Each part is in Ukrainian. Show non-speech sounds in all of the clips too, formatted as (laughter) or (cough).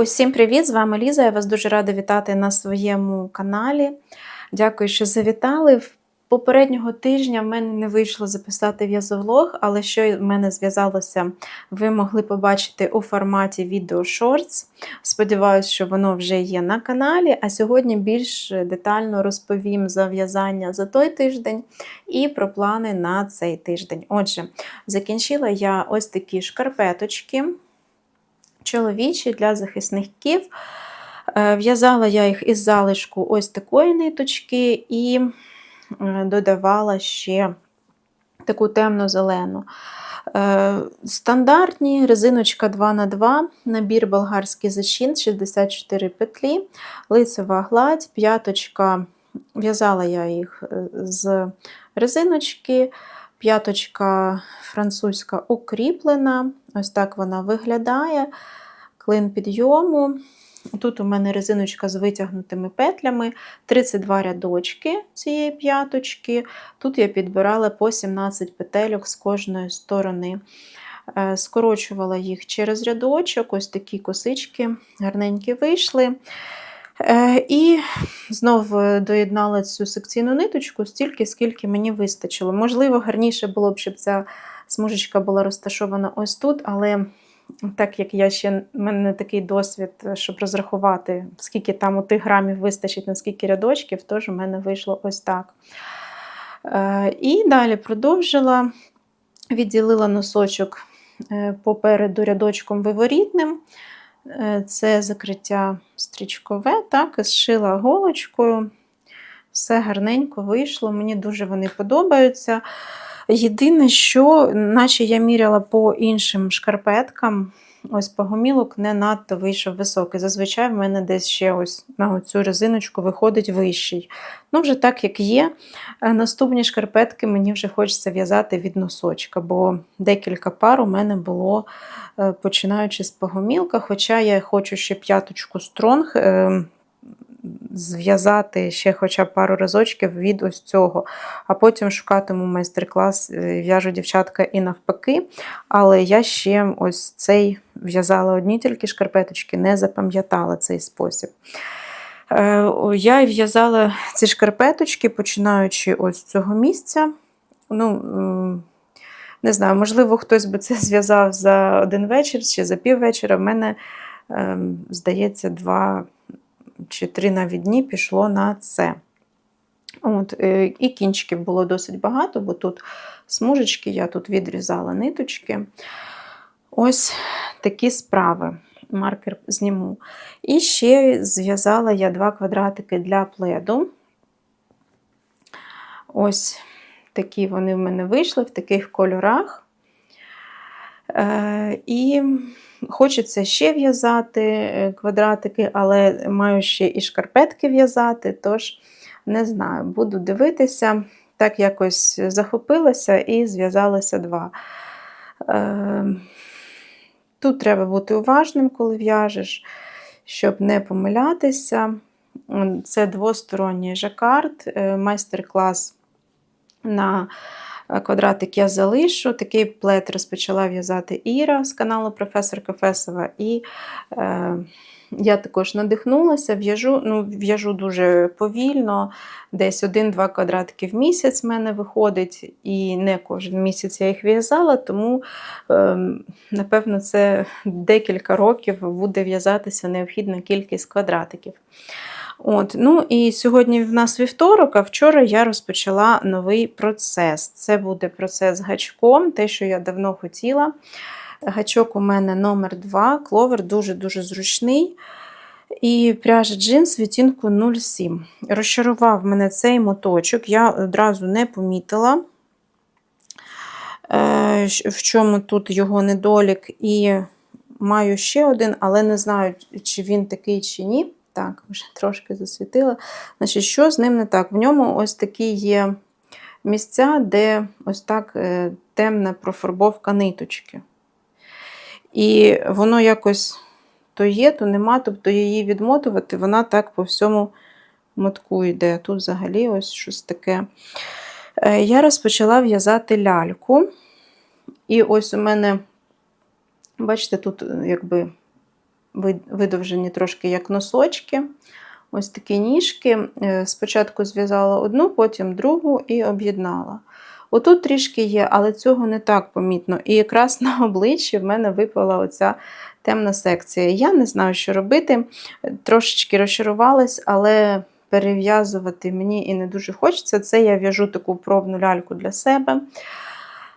Усім привіт! З вами Ліза. Я вас дуже рада вітати на своєму каналі. Дякую, що завітали. Попереднього тижня в мене не вийшло записати в'язовлог, але що в мене зв'язалося, ви могли побачити у форматі відео Shorts. Сподіваюсь, що воно вже є на каналі. А сьогодні більш детально розповім за в'язання за той тиждень і про плани на цей тиждень. Отже, закінчила я ось такі шкарпеточки чоловічі для захисників. Е, В'язала я їх із залишку ось такої ниточки і е, додавала ще таку темно-зелену. Е, Стандартні резиночка 2х2, набір болгарський зачин, 64 петлі, лицева гладь, п'яточка. В'язала я їх з резиночки, п'яточка французька укріплена. Ось так вона виглядає. Клин підйому. Тут у мене резиночка з витягнутими петлями, 32 рядочки цієї п'яточки. Тут я підбирала по 17 петельок з кожної сторони. Е, Скорочувала їх через рядочок, ось такі косички гарненькі вийшли. Е, І знов е, доєднала цю секційну ниточку стільки, скільки мені вистачило. Можливо, гарніше було б, щоб ця смужечка була розташована ось тут, але так як я ще в мене не такий досвід, щоб розрахувати, скільки там у тих грамів вистачить на скільки рядочків, тож у мене вийшло ось так. Е, І далі продовжила, відділила носочок е, попереду рядочком виворітним. Е, Це закриття стрічкове, так, і зшила голочкою. Все гарненько вийшло, мені дуже вони подобаються. Єдине, що, наче я міряла по іншим шкарпеткам, ось погомілок не надто вийшов високий. Зазвичай в мене десь ще ось на цю резиночку виходить вищий. Ну, вже так, як є. Е, Наступні шкарпетки мені вже хочеться в'язати від носочка, бо декілька пар у мене було е, починаючи з погомілка, хоча я хочу ще п'яточку стронг. Зв'язати ще хоча б пару разочків від ось цього, а потім шукатиму майстер-клас, е, в'яжу дівчатка і навпаки. Але я ще ось цей в'язала одні тільки шкарпеточки, не запам'ятала цей спосіб. Е, Я в'язала ці шкарпеточки, починаючи ось з цього місця. Ну, не знаю, можливо, хтось би це (laughs) зв'язав за один вечір чи за піввечора. В мене, ем, здається, два чи три навіть дні пішло на це. От, е, І кінчиків було досить багато, бо тут смужечки, я тут відрізала ниточки. Ось такі справи. Маркер зніму. І ще зв'язала я два квадратики для пледу. Ось такі вони в мене вийшли в таких кольорах. Е, І хочеться ще в'язати е, квадратики, але маю ще і шкарпетки в'язати, тож не знаю, буду дивитися. Так якось захопилася і зв'язалася два. Е, Тут треба бути уважним, коли в'яжеш, щоб не помилятися. Це двосторонній жакард, е, майстер-клас на квадратик я залишу. Такий плет розпочала в'язати Іра з каналу Професорка Фесова. І е, я також надихнулася, в'яжу ну, в'яжу дуже повільно, десь один-два квадратики в місяць в мене виходить, і не кожен місяць я їх в'язала, тому, е, напевно, це декілька років буде в'язатися необхідна кількість квадратиків. От, ну і Сьогодні в нас вівторок, а вчора я розпочала новий процес. Це буде процес гачком, те, що я давно хотіла. Гачок у мене номер 2 кловер дуже-дуже зручний. І пряжа джинс відтінку 07. Розчарував мене цей моточок, я одразу не помітила, е, в чому тут його недолік. І маю ще один, але не знаю, чи він такий, чи ні. Так, вже трошки засвітила. Значить, Що з ним не так? В ньому ось такі є місця, де ось так е, темна профарбовка ниточки. І воно якось то є, то нема, тобто її відмотувати, вона так по всьому мотку йде. Тут взагалі ось щось таке. Е, я розпочала в'язати ляльку. І ось у мене, бачите, тут якби вид- видовжені трошки як носочки. Ось такі ніжки. Е, Спочатку зв'язала одну, потім другу і об'єднала. Отут трішки є, але цього не так помітно. І якраз на обличчі в мене випала оця темна секція. Я не знаю, що робити. Трошечки розчарувалась, але перев'язувати мені і не дуже хочеться. Це я в'яжу таку пробну ляльку для себе.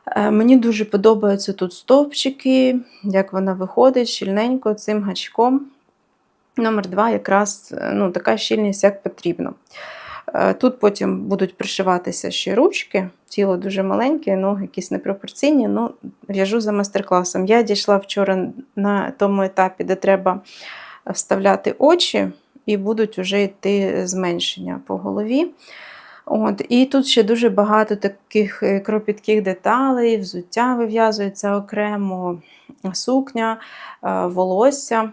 Е, Мені дуже подобаються тут стовпчики, як вона виходить щільненько цим гачком. Номер два якраз е, ну, така щільність, як потрібно. Е, Тут потім будуть пришиватися ще ручки, тіло дуже маленьке, ноги якісь непропорційні. Ну, в'яжу за майстер-класом. Я дійшла вчора на тому етапі, де треба вставляти очі, і будуть вже йти зменшення по голові. От, і тут ще дуже багато таких е, кропітких деталей, взуття вив'язується окремо, сукня, е, волосся.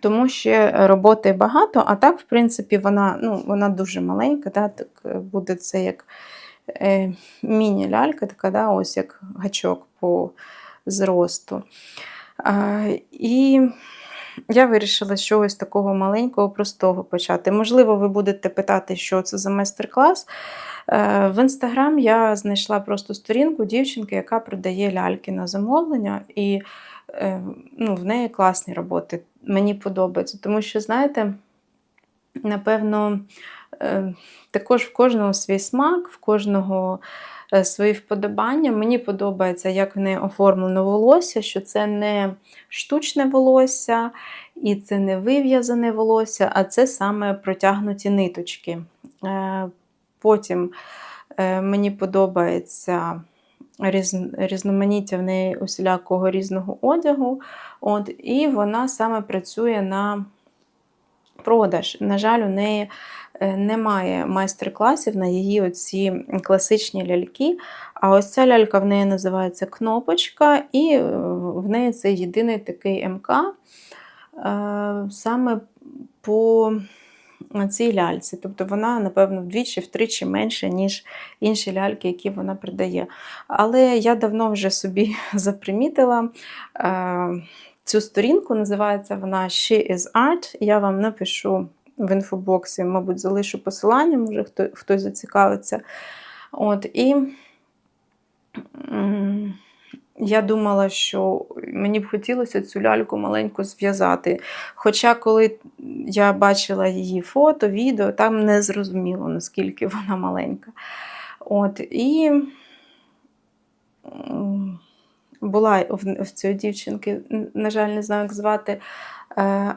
Тому ще роботи багато, а так, в принципі, вона ну, вона дуже маленька, да, так е, буде це як е, міні-лялька, така, да, ось як гачок по зросту. А, і я вирішила з чогось такого маленького, простого почати. Можливо, ви будете питати, що це за майстер-клас. Е, В інстаграм я знайшла просто сторінку дівчинки, яка продає ляльки на замовлення, і е, ну, в неї класні роботи. Мені подобається, тому що, знаєте, напевно, е, також в кожного свій смак, в кожного свої вподобання. Мені подобається, як в неї оформлено волосся, що це не штучне волосся і це не вив'язане волосся, а це саме протягнуті ниточки. Е, Потім е, мені подобається різноманіття в неї усілякого різного одягу. От, і вона саме працює на продаж. На жаль, у неї е, немає майстер-класів на її оці класичні ляльки. А ось ця лялька в неї називається Кнопочка, і е, в неї це єдиний такий МК е, саме по цій ляльці. Тобто вона, напевно, вдвічі-втричі менше, ніж інші ляльки, які вона продає. Але я давно вже собі (laughs) запримітила. е, Цю сторінку називається вона She is Art. Я вам напишу в інфобоксі, мабуть, залишу посилання, може хто, хтось зацікавиться. От, і я думала, що мені б хотілося цю ляльку маленьку зв'язати. Хоча, коли я бачила її фото, відео, там не зрозуміло, наскільки вона маленька. От, і була в, цієї дівчинки, на жаль, не знаю, як звати,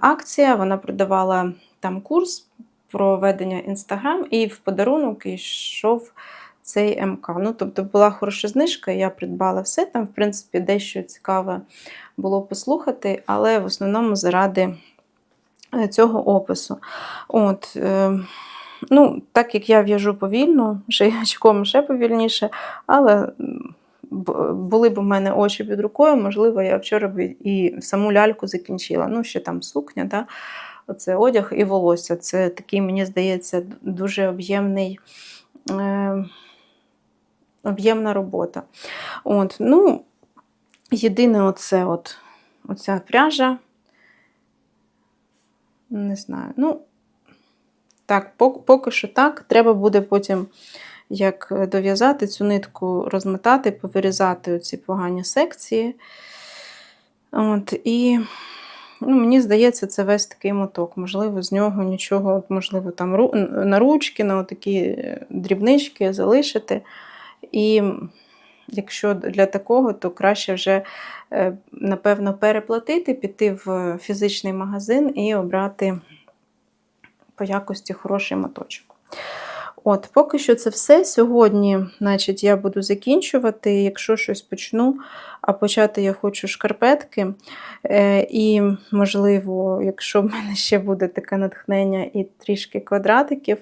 акція. Вона продавала там курс про ведення Інстаграм, і в подарунок йшов цей МК. Ну, тобто була хороша знижка, я придбала все. Там, в принципі, дещо цікаве було послухати, але в основному заради е, цього опису. От, е, ну, так як я в'яжу повільно, (laughs) шиячком ще повільніше, але були б у мене очі під рукою, можливо, я вчора б і саму ляльку закінчила. Ну, ще там сукня, да? Оце одяг і волосся. Це такий, мені здається, дуже об'ємний. Е- об'ємна робота. От, ну, єдине, оце от, оця пряжа. Не знаю. Ну, так, поки, що так. Треба буде потім, як дов'язати цю нитку, розмотати, повирізати оці погані секції. От, і ну, мені здається, це весь такий моток. Можливо, з нього нічого, можливо, там на ручки, на такі е, дрібнички залишити. І якщо для такого, то краще вже, е, напевно, переплатити, піти в фізичний магазин і обрати по якості хороший моточок. От, поки що це все. Сьогодні, значить, я буду закінчувати. Якщо щось почну, а почати я хочу шкарпетки. Е, і, можливо, якщо в мене ще буде таке натхнення і трішки квадратиків.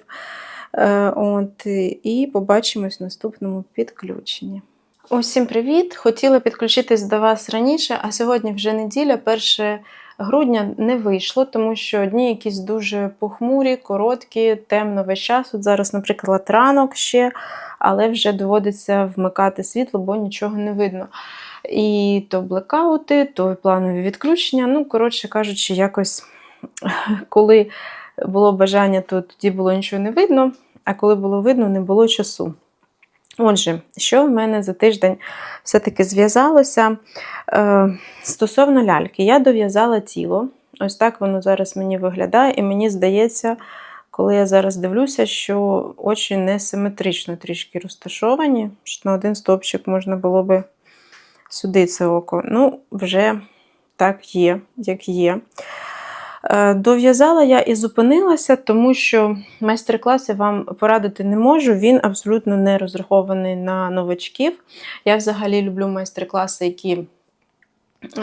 Е, От, і побачимось в наступному підключенні. Усім привіт! Хотіла підключитись до вас раніше, а сьогодні вже неділя, 1 грудня не вийшло, тому що дні якісь дуже похмурі, короткі, темно весь час. От зараз, наприклад, ранок ще, але вже доводиться вмикати світло, бо нічого не видно. І то блекаути, то планові відключення. Ну, коротше кажучи, якось коли було бажання, то тоді було нічого не видно, а коли було видно, не було часу. Отже, що в мене за тиждень все-таки зв'язалося? Е, стосовно ляльки, я дов'язала тіло. Ось так воно зараз мені виглядає, і мені здається, коли я зараз дивлюся, що очі несиметрично трішки розташовані, що на один стовпчик можна було би сюди це око. Ну, вже так є, як є. Е, Дов'язала я і зупинилася, тому що майстер-клас я вам порадити не можу. Він абсолютно не розрахований на новачків. Я взагалі люблю майстер-класи, які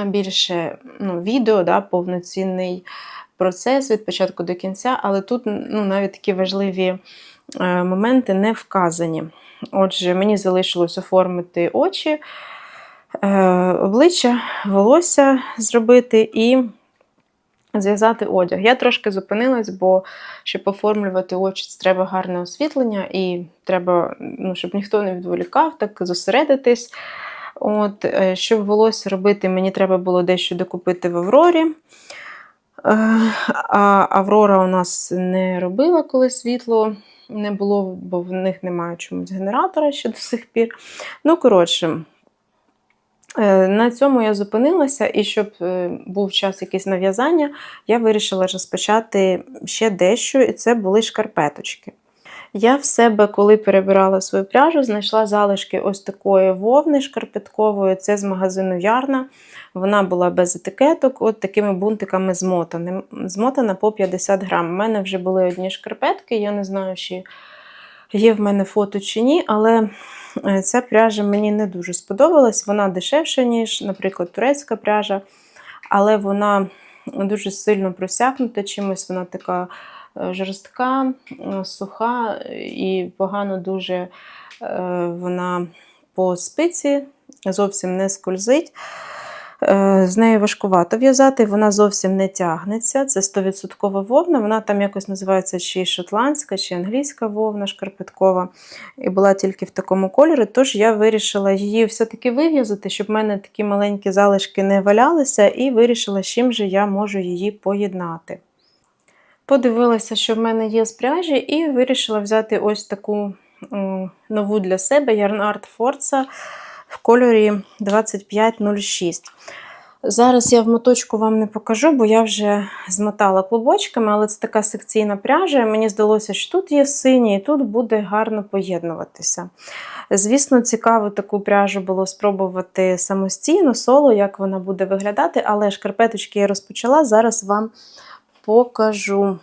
більше ну, відео, да, повноцінний процес від початку до кінця, але тут ну, навіть такі важливі е, моменти не вказані. Отже, мені залишилось оформити очі, е, обличчя, волосся зробити і зв'язати одяг. Я трошки зупинилась, бо щоб оформлювати очі, треба гарне освітлення, і треба, ну, щоб ніхто не відволікав, так зосередитись. От, е, Щоб волосся робити, мені треба було дещо докупити в Аврорі. Е, А Аврора у нас не робила, коли світло не було, бо в них немає чомусь генератора ще до сих пір. Ну, коротше, на цьому я зупинилася, і щоб е, був час якийсь нав'язання, я вирішила розпочати ще дещо, і це були шкарпеточки. Я в себе, коли перебирала свою пряжу, знайшла залишки ось такої вовни шкарпеткової. Це з магазину Ярна. Вона була без етикеток, от такими бунтиками змотана. Змотана по 50 грам. У мене вже були одні шкарпетки, я не знаю, чи є в мене фото чи ні, але е, ця пряжа мені не дуже сподобалась. Вона дешевша, ніж, наприклад, турецька пряжа, але вона дуже сильно просякнута чимось, вона така е, жорстка, е, суха і погано дуже вона по спиці зовсім не скользить. Е, З нею важкувато в'язати, вона зовсім не тягнеться. Це 100% вовна. Вона там якось називається чи шотландська, чи англійська вовна шкарпеткова. І була тільки в такому кольорі. Тож я вирішила її все-таки вив'язати, щоб в мене такі маленькі залишки не валялися, і вирішила, з чим же я можу її поєднати. Подивилася, що в мене є з пряжі, і вирішила взяти ось таку нову для себе Yarn Art Forza в кольорі 2506. Зараз я в моточку вам не покажу, бо я вже змотала клубочками, але це така секційна пряжа. Мені здалося, що тут є синій, і тут буде гарно поєднуватися. Звісно, цікаво таку пряжу було спробувати самостійно, соло, як вона буде виглядати, але шкарпеточки я розпочала, зараз вам покажу.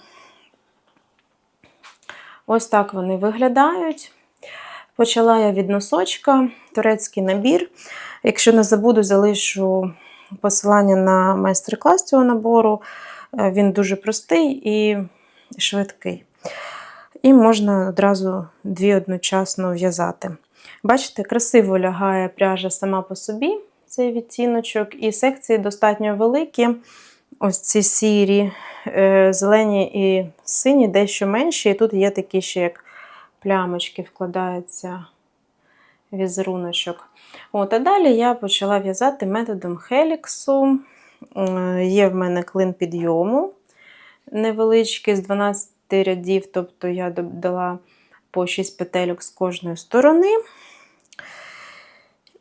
Ось так вони виглядають. Почала я від носочка, турецький набір. Якщо не забуду, залишу посилання на майстер-клас цього набору. Е, Він дуже простий і швидкий. І можна одразу дві одночасно в'язати. Бачите, красиво лягає пряжа сама по собі, цей відтіночок, і секції достатньо великі. Ось ці сірі, е, зелені і сині, дещо менші. І тут є такі ще як плямочки, вкладається візеруночок. От, а далі я почала в'язати методом хеліксу. Є в мене клин підйому невеличкий з 12 рядів, тобто я додала по 6 петельок з кожної сторони.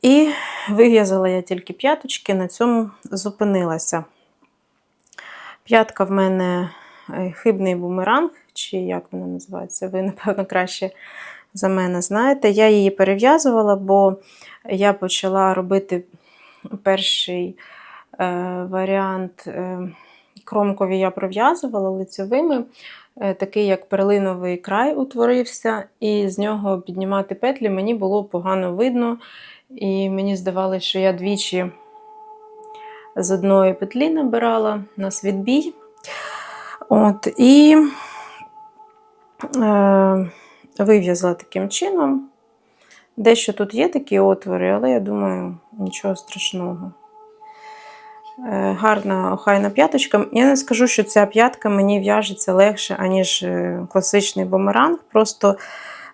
І вив'язала я тільки п'яточки, на цьому зупинилася. П'ятка в мене е, хибний бумеранг, чи як вона називається, ви, напевно, краще за мене знаєте. Я її перев'язувала, бо я почала робити перший е, варіант е, кромкові я пров'язувала лицьовими, е, такий як перлиновий край утворився, і з нього піднімати петлі мені було погано видно. І мені здавалося, що я двічі з одної петлі набирала на відбій. От, і вив'язала таким чином. Дещо тут є такі отвори, але я думаю, нічого страшного. Е, гарна охайна п'яточка. Я не скажу, що ця п'ятка мені в'яжеться легше, аніж е, класичний бумеранг. Просто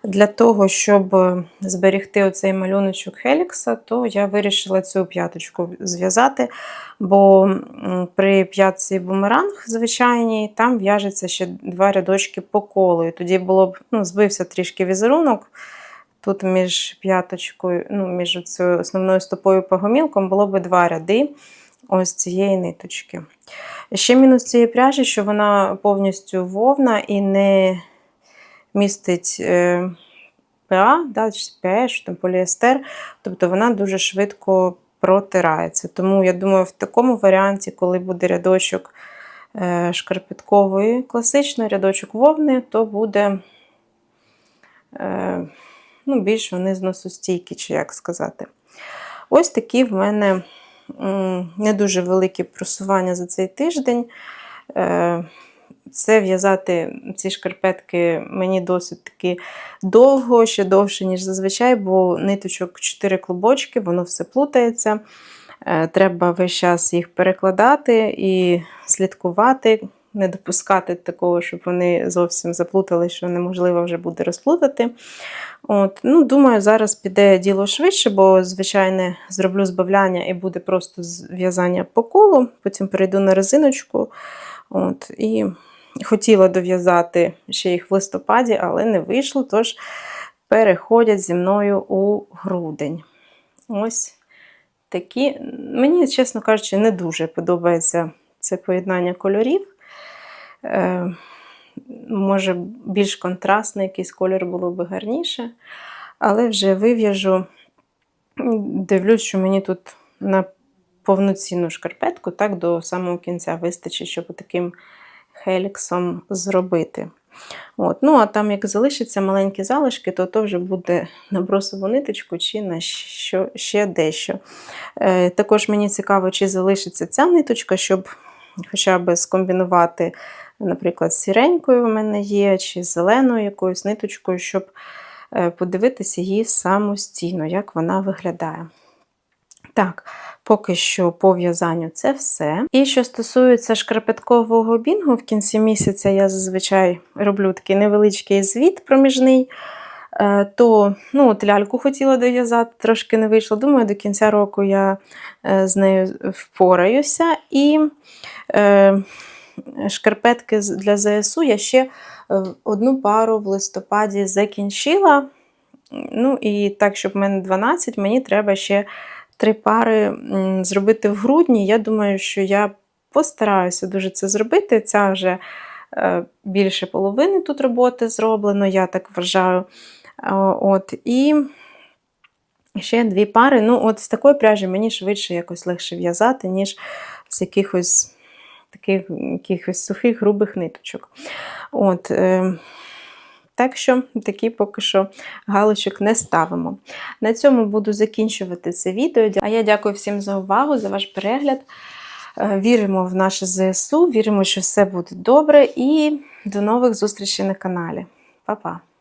Для того, щоб е, зберегти оцей малюночок Хелікса, то я вирішила цю п'яточку зв'язати, бо при п'ятці бумеранг звичайній, там в'яжеться ще два рядочки по колу. І тоді було б ну, збився трішки візерунок. Тут між п'яточкою, ну, між цією основною стопою по гомілкам було б два ряди ось цієї ниточки. Ще мінус цієї пряжі, що вона повністю вовна і не містить е, ПА, да, чи там поліестер, тобто вона дуже швидко протирається. Тому я думаю, в такому варіанті, коли буде рядочок е, шкарпеткової класичної, рядочок вовни, то буде е, ну, більш вони зносостійкі, чи як сказати. Ось такі в мене не дуже великі просування за цей тиждень. Це в'язати ці шкарпетки мені досить таки довго, ще довше, ніж зазвичай, бо ниточок 4 клубочки, воно все плутається. Е, Треба весь час їх перекладати і слідкувати, не допускати такого, щоб вони зовсім заплутали, що неможливо вже буде розплутати. От, ну, Думаю, зараз піде діло швидше, бо, звичайне, зроблю збавляння і буде просто в'язання по колу, потім перейду на резиночку. От, І хотіла дов'язати ще їх в листопаді, але не вийшло, тож переходять зі мною у грудень. Ось такі. Мені, чесно кажучи, не дуже подобається це поєднання кольорів. Е, Може, більш контрастний якийсь колір було б гарніше. Але вже вив'яжу, дивлюсь, що мені тут на повноцінну шкарпетку так до самого кінця вистачить, щоб таким хеліксом зробити. От. Ну, а там, як залишаться маленькі залишки, то то вже буде на бросову ниточку чи на що, ще дещо. Е, Також мені цікаво, чи залишиться ця ниточка, щоб хоча б скомбінувати, наприклад, з сіренькою в мене є, чи з зеленою якоюсь ниточкою, щоб е, подивитися її самостійно, як вона виглядає. Так, поки що по в'язанню це все. І що стосується шкарпеткового бінгу, в кінці місяця я зазвичай роблю такий невеличкий звіт проміжний. Е, То ну, от ляльку хотіла дов'язати, трошки не вийшло. Думаю, до кінця року я е, з нею впораюся. І е, шкарпетки для ЗСУ я ще одну пару в листопаді закінчила. Ну, і так, щоб в мене 12, мені треба ще три пари зробити в грудні. Я думаю, що я постараюся дуже це зробити. Ця вже е, більше половини тут роботи зроблено, я так вважаю. От, І ще дві пари. Ну, от з такої пряжі мені швидше якось легше в'язати, ніж з якихось таких якихось сухих, грубих ниточок. От, е, так що такі поки що галочок не ставимо. На цьому буду закінчувати це відео. А я дякую всім за увагу, за ваш перегляд. Е, віримо в наше ЗСУ, віримо, що все буде добре. І до нових зустрічей на каналі. Па-па!